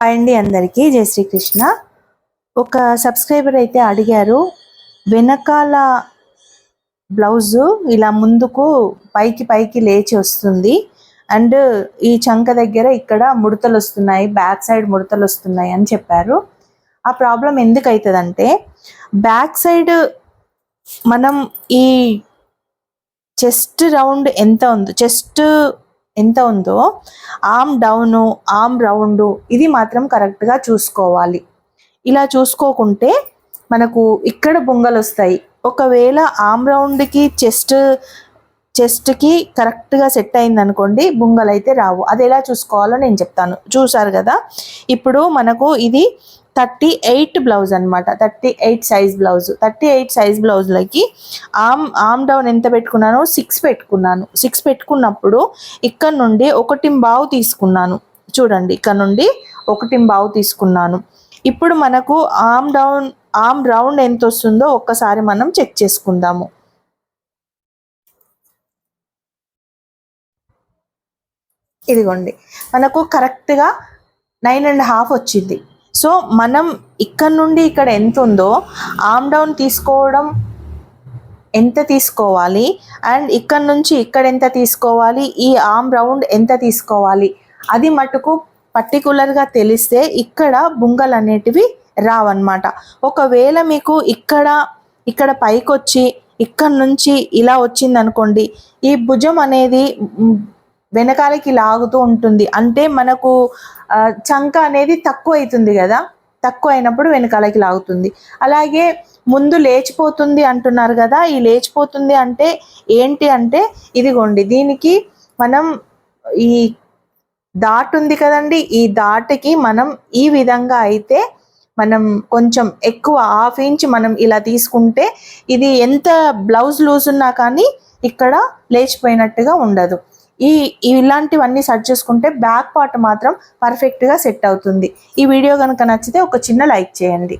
అండి అందరికీ. జై శ్రీకృష్ణ. ఒక సబ్స్క్రైబర్ అయితే అడిగారు వెనకాల బ్లౌజు ఇలా ముందుకు పైకి పైకి లేచి వస్తుంది. అండ్ ఈ చంక దగ్గర ఇక్కడ ముడతలు వస్తున్నాయి బ్యాక్ సైడ్ ముడతలు వస్తున్నాయి అని చెప్పారు. ఆ ప్రాబ్లం ఎందుకు అవుతుందంటే బ్యాక్ సైడ్ మనం ఈ చెస్ట్ రౌండ్ ఎంత ఉందో చెస్ట్ ఎంత ఉందో ఆమ్ డౌను ఆమ్ రౌండ్ ఇది మాత్రం కరెక్ట్గా చూసుకోవాలి. ఇలా చూసుకోకుంటే మనకు ఇక్కడ బొంగలు వస్తాయి. ఒకవేళ ఆమ్ రౌండ్కి చెస్ట్ చెస్ట్కి కరెక్ట్గా సెట్ అయింది అనుకోండి బుంగలు అయితే రావు. అది ఎలా చూసుకోవాలో నేను చెప్తాను. చూసారు కదా? ఇప్పుడు మనకు ఇది థర్టీ ఎయిట్ బ్లౌజ్ అనమాట thirty eight size blouse thirty eight size బ్లౌజ్లకి arm arm down ఎంత పెట్టుకున్నాను? సిక్స్ పెట్టుకున్నాను. సిక్స్ పెట్టుకున్నప్పుడు ఇక్కడ నుండి ఒకటి బావు తీసుకున్నాను. చూడండి ఇక్కడ నుండి ఒకటి బావు తీసుకున్నాను. ఇప్పుడు మనకు ఆమ్ డౌన్ ఆమ్ రౌండ్ ఎంత వస్తుందో ఒక్కసారి మనం చెక్ చేసుకుందాము. ఇదిగోండి. మనకు కరెక్ట్గా నైన్ అండ్ హాఫ్ వచ్చింది. సో మనం ఇక్కడ నుండి ఇక్కడ ఎంత ఉందో ఆమ్ డౌన్ తీసుకోవడం ఎంత తీసుకోవాలి అండ్ ఇక్కడ నుంచి ఇక్కడ ఎంత తీసుకోవాలి ఈ ఆమ్ రౌండ్ ఎంత తీసుకోవాలి అది మటుకు పర్టికులర్గా తెలిస్తే ఇక్కడ బుంగలు అనేటివి రావన్నమాట. ఒకవేళ మీకు ఇక్కడ ఇక్కడ పైకి వచ్చి ఇక్కడ నుంచి ఇలా వచ్చింది అనుకోండి ఈ భుజం అనేది వెనకాలకి లాగుతూ ఉంటుంది. అంటే మనకు చంక అనేది తక్కువ అవుతుంది కదా? తక్కువ అయినప్పుడు వెనకాలకి లాగుతుంది. అలాగే ముందు లేచిపోతుంది అంటున్నారు కదా? ఈ లేచిపోతుంది అంటే ఏంటి అంటే ఇదిగోండి దీనికి మనం ఈ దాట్ ఉంది కదండి ఈ దాటికి మనం ఈ విధంగా అయితే మనం కొంచెం ఎక్కువ హాఫ్ ఇంచ్ మనం ఇలా తీసుకుంటే ఇది ఎంత బ్లౌజ్ లూజ్ ఉన్నా కానీ ఇక్కడ లేచిపోయినట్టుగా ఉండదు. ఈ ఇలాంటివన్నీ సెర్చ్ చేసుకుంటే బ్యాక్ పార్ట్ మాత్రం పర్ఫెక్ట్గా సెట్ అవుతుంది. ఈ వీడియో కనుక నచ్చితే ఒక చిన్న లైక్ చేయండి.